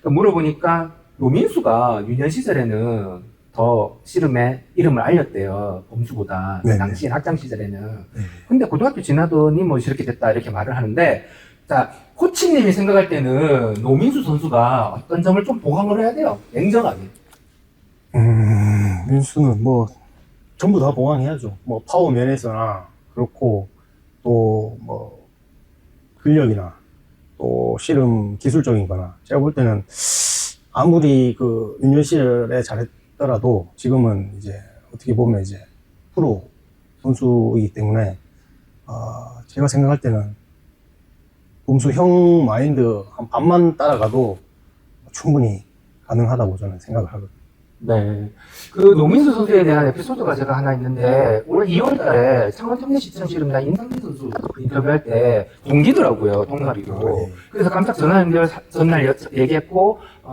그러니까 물어보니까 노민수가 유년 시절에는 더 씨름의 이름을 알렸대요. 범수보다. 네네. 당시 학창 시절에는. 네. 근데 고등학교 지나더니 뭐 이렇게 됐다 이렇게 말을 하는데 자 코치님이 생각할 때는 노민수 선수가 어떤 점을 좀 보강을 해야 돼요. 냉정하게. 음, 민수는 뭐 전부 다 보강해야죠. 뭐 파워 면에서나 그렇고 또 뭐 근력이나 또 씨름 기술적인 거나 제가 볼 때는 아무리 그 유년 시절에 잘했더라도 지금은 이제 어떻게 보면 이제 프로 선수이기 때문에 아, 제가 생각할 때는 범수 형 마인드 한 반만 따라가도 충분히 가능하다고 저는 생각을 하거든요. 네. 그 노민수 선수에 대한 에피소드가 제가 하나 있는데 올 2월 달에 창원 청년시청 씨름단 임상민 선수 인터뷰할 때 동기더라고요. 동갑이고. 아, 예. 그래서 깜짝 전화 연결 사- 전날 여- 얘기했고 어,